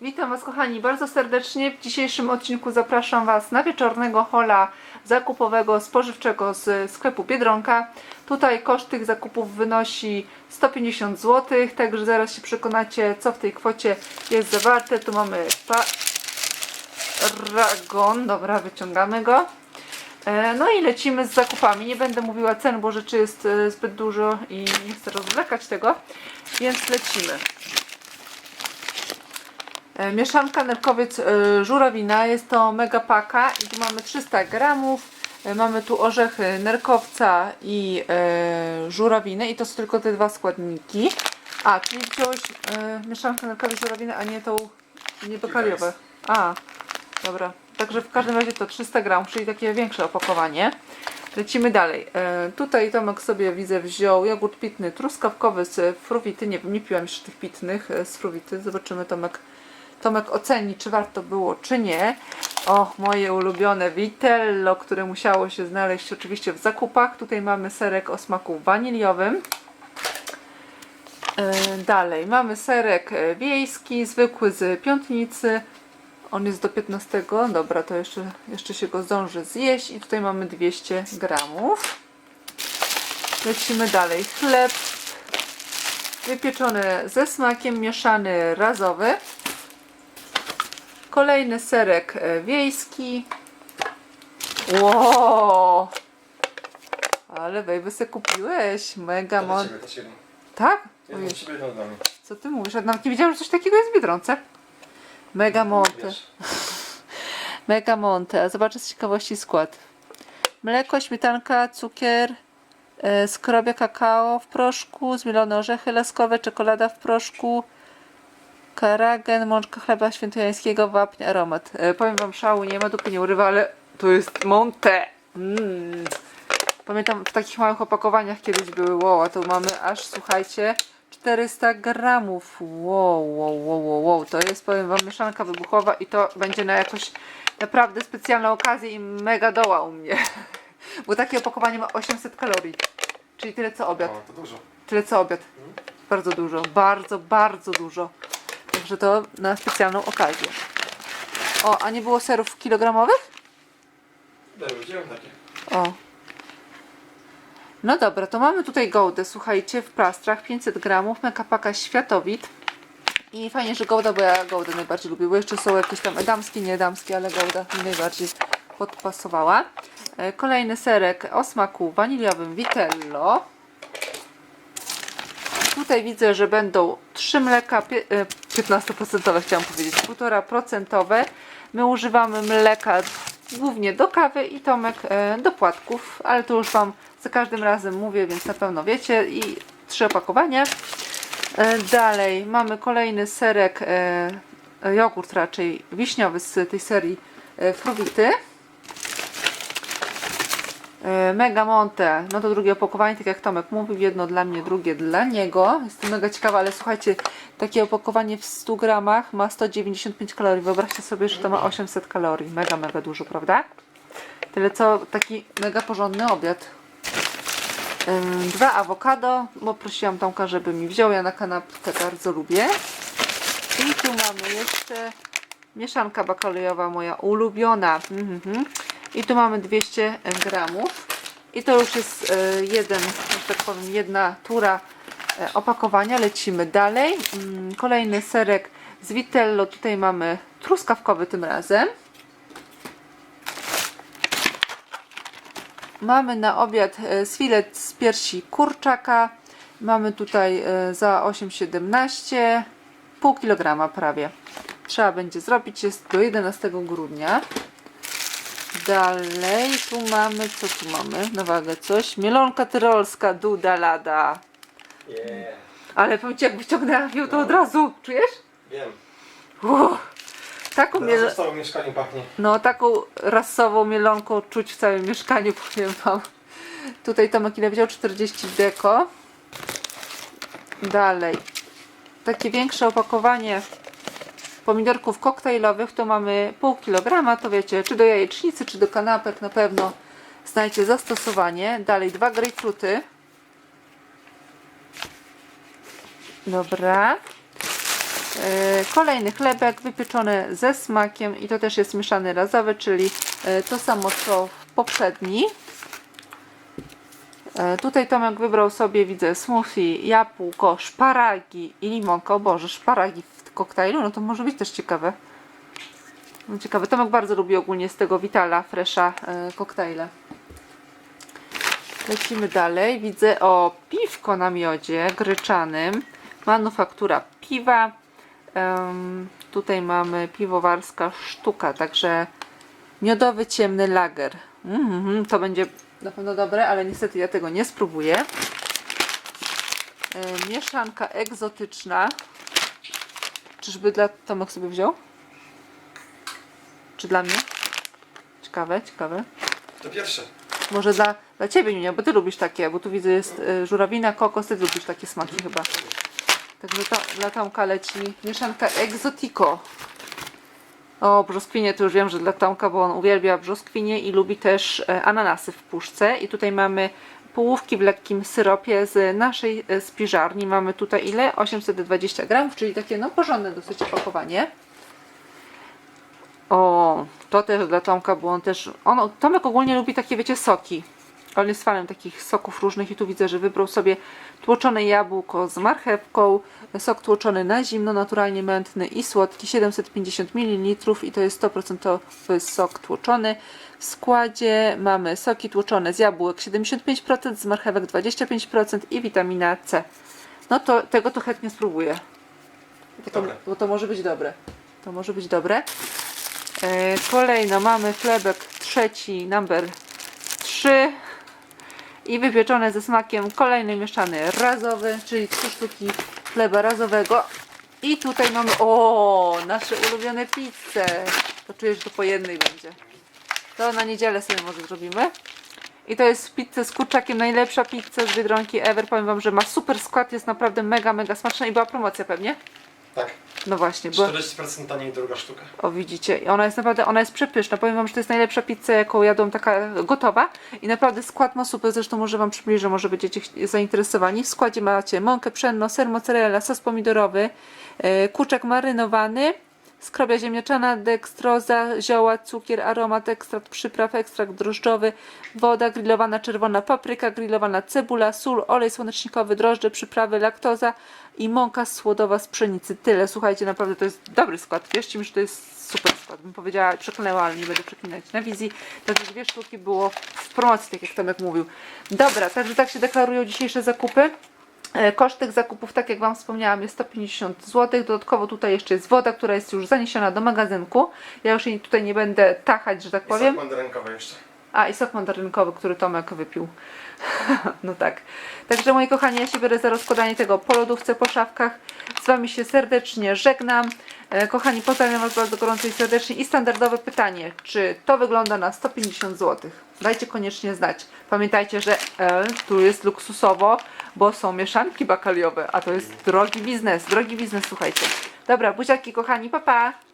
Witam Was kochani bardzo serdecznie. W dzisiejszym odcinku zapraszam Was na wieczornego hola zakupowego spożywczego z sklepu Biedronka. Tutaj koszt tych zakupów wynosi 150 zł, także zaraz się przekonacie co w tej kwocie jest zawarte. Tu mamy paragon, dobra wyciągamy go. E, No i lecimy z zakupami. Nie będę mówiła cen, bo rzeczy jest e, zbyt dużo i nie chcę rozwlekać tego, więc lecimy. E, Mieszanka nerkowiec żurawina jest to mega paka i tu mamy 300 gramów. Mamy tu orzechy nerkowca i żurawiny i to są tylko te dwa składniki. A, czyli wziąłeś mieszankę nerkowiec żurawiny, a nie tą niebekaliowe. A, dobra. Także w każdym razie to 300 gramów, czyli takie większe opakowanie. Lecimy dalej. E, tutaj Tomek sobie widzę wziął jogurt pitny truskawkowy z fruwity. Nie nie piłam jeszcze tych pitnych e, z fruwity. Zobaczymy Tomek. Tomek oceni, czy warto było, czy nie. O, moje ulubione Vitello, które musiało się znaleźć oczywiście w zakupach. Tutaj mamy serek o smaku waniliowym. E, Dalej mamy serek wiejski, zwykły z piątnicy. On jest do 15. Dobra, to jeszcze, jeszcze się go zdąży zjeść. I tutaj mamy 200 gramów. Lecimy dalej. Chleb wypieczony ze smakiem, mieszany razowy. Kolejny serek e, wiejski. Wow! Ale baby se kupiłeś. Mega To mon... ciebie, to ciebie. Tak? Ojej, ciebie, mnie. co ty mówisz? Ja nawet nie wiedziałam, że coś takiego jest w Biedronce. Mega monte. Mega monte. A zobaczę z ciekawości skład. Mleko, śmietanka, cukier, e, skrobia kakao w proszku, zmielone orzechy laskowe, czekolada w proszku, karagen, mączka chleba świętojańskiego, wapń, aromat. E, powiem wam szału, nie ma, dupy nie urywa, ale to jest monte. Mm. Pamiętam w takich małych opakowaniach kiedyś były, wow, a tu mamy aż, słuchajcie, 400 gramów. Wow, wow, wow. To jest, powiem wam, mieszanka wybuchowa i to będzie na jakoś naprawdę specjalną okazję i mega doła u mnie. Bo takie opakowanie ma 800 kalorii. Czyli tyle co obiad. O, to dużo. Tyle co obiad. Bardzo dużo. Bardzo, bardzo dużo. Także to na specjalną okazję. O, a nie było serów kilogramowych? Dobra, wziąłem takie. O. No dobra, to mamy tutaj gołdę, słuchajcie, w plastrach 500 gramów, mekapaka światowit. I fajnie, że gołda, bo ja gołdę najbardziej lubię, bo jeszcze są jakieś tam edamskie, niedamskie, ale gołda mi najbardziej podpasowała. E, Kolejny serek o smaku waniliowym Vitello. Tutaj widzę, że będą trzy mleka pie- e, 15% chciałam powiedzieć, 1,5%. My używamy mleka głównie do kawy i Tomek e, do płatków, ale to już Wam za każdym razem mówię, więc na pewno wiecie. I trzy opakowania. E, Dalej mamy kolejny serek, e, jogurt raczej wiśniowy z tej serii e, Fruwity. Mega Monte, no to drugie opakowanie, tak jak Tomek mówił, jedno dla mnie, drugie dla niego. Jestem mega ciekawa, ale słuchajcie, takie opakowanie w 100 gramach ma 195 kalorii. Wyobraźcie sobie, że to ma 800 kalorii. Mega, mega dużo, prawda? Tyle co taki mega porządny obiad. Dwa awokado, bo prosiłam Tomka, żeby mi wziął. Ja na kanapkę bardzo lubię. I tu mamy jeszcze mieszanka bakalejowa, moja ulubiona. Mhm. I tu mamy 200 gramów. I to już jest e, jeden, że tak powiem, jedna tura e, opakowania. Lecimy dalej. Mm, Kolejny serek z Vitello. Tutaj mamy truskawkowy tym razem. Mamy na obiad e, z filet z piersi kurczaka. Mamy tutaj e, za 8,17 pół kilograma prawie. Trzeba będzie zrobić, jest do 11 grudnia. Dalej, tu mamy, co tu mamy na wagę coś? Mielonka tyrolska, duda lada. Yeah. Ale powiem Ci, jak wyciągnęłam ją, to od razu, czujesz? Wiem. Uff, taką, miel... mieszkaniu pachnie. no, taką rasową mielonką czuć w całym mieszkaniu, powiem Wam. Tutaj Tomek ile wziął? 40 deko. Dalej. Takie większe opakowanie pomidorków koktajlowych to mamy pół kilograma, to wiecie, czy do jajecznicy, czy do kanapek na pewno znajdzie zastosowanie. Dalej dwa grejpfruty. Dobra. E, Kolejny chlebek wypieczony ze smakiem i to też jest mieszany razowy, czyli e, to samo co poprzedni. E, Tutaj Tomek wybrał sobie, widzę, smoothie, jabłko, szparagi i limonka. O Boże, szparagi w koktajlu, no to może być też ciekawe. Ciekawe, Tomek bardzo lubi ogólnie z tego Vitala Fresha koktajle. Lecimy dalej. Widzę o piwko na miodzie gryczanym. Manufaktura piwa. Tutaj mamy piwowarska sztuka, także miodowy ciemny lager. Mhm, to będzie na pewno dobre, ale niestety ja tego nie spróbuję. E, mieszanka egzotyczna. Czyżby dla Tomek sobie wziął? Czy dla mnie? Ciekawe, ciekawe. To pierwsze. Może dla, dla Ciebie, Niunia, bo Ty lubisz takie, bo tu widzę jest y, żurawina, kokos, Ty lubisz takie smaki chyba. Także to, dla Tomka leci mieszanka Exotico. O, brzoskwinie to już wiem, że dla Tomka, bo on uwielbia brzoskwinie i lubi też e, ananasy w puszce. I tutaj mamy połówki w lekkim syropie z naszej e, spiżarni. Mamy tutaj ile? 820 gramów, czyli takie no porządne dosyć opakowanie. O, to też dla Tomka, bo on też. On, Tomek ogólnie lubi takie, wiecie, soki. On jest fanem takich soków różnych i tu widzę, że wybrał sobie tłoczone jabłko z marchewką, sok tłoczony na zimno, naturalnie mętny i słodki, 750 ml i to jest 100% sok tłoczony. W składzie mamy soki tłoczone z jabłek 75%, z marchewek 25% i witamina C. No to tego to chętnie spróbuję. Bo to, bo to może być dobre. To może być dobre. E, Kolejno mamy chlebek trzeci, number 3 i wypieczone ze smakiem kolejny mieszany razowy, czyli trzy sztuki chleba razowego. I tutaj mamy, o, nasze ulubione pizze. To czuję, że to po jednej będzie. To na niedzielę sobie może zrobimy. I to jest pizza z kurczakiem, najlepsza pizza z Biedronki ever. Powiem Wam, że ma super skład, jest naprawdę mega, mega smaczna i była promocja pewnie. Tak. No właśnie, była, 40% taniej druga sztuka. o widzicie, i ona jest naprawdę, ona jest przepyszna. Powiem wam, że to jest najlepsza pizza, jaką jadłam, taka gotowa. I naprawdę skład ma super, zresztą może wam przybliżę, może będziecie zainteresowani. W składzie macie mąkę pszenną, ser mozzarella, sos pomidorowy, e, kurczak marynowany, skrobia ziemniaczana, dekstroza, zioła, cukier, aromat, ekstrakt przypraw, ekstrakt drożdżowy, woda, grillowana czerwona papryka, grillowana cebula, sól, olej słonecznikowy, drożdże, przyprawy, laktoza i mąka słodowa z pszenicy. Tyle, słuchajcie, naprawdę to jest dobry skład. Wierzcie mi, że to jest super skład. Bym powiedziała, przeklęła, ale nie będę przeklinać na wizji. Także dwie sztuki było w promocji, tak jak Tomek mówił. Dobra, także tak się deklarują dzisiejsze zakupy. E, Koszt tych zakupów, tak jak Wam wspomniałam, jest 150 zł. Dodatkowo tutaj jeszcze jest woda, która jest już zaniesiona do magazynku. Ja już jej tutaj nie będę tachać, że tak I powiem. sok mandarynkowy jeszcze. A i sok mandarynkowy, który Tomek wypił. no tak. Także moi kochani, ja się biorę za rozkładanie tego po lodówce, po szafkach. Z Wami się serdecznie żegnam. E, kochani, pozdrawiam Was bardzo gorąco i serdecznie. I standardowe pytanie, czy to wygląda na 150 zł? Dajcie koniecznie znać. Pamiętajcie, że e, tu jest luksusowo, bo są mieszanki bakaliowe, a to jest drogi biznes, drogi biznes, słuchajcie. Dobra, buziaki kochani, pa pa!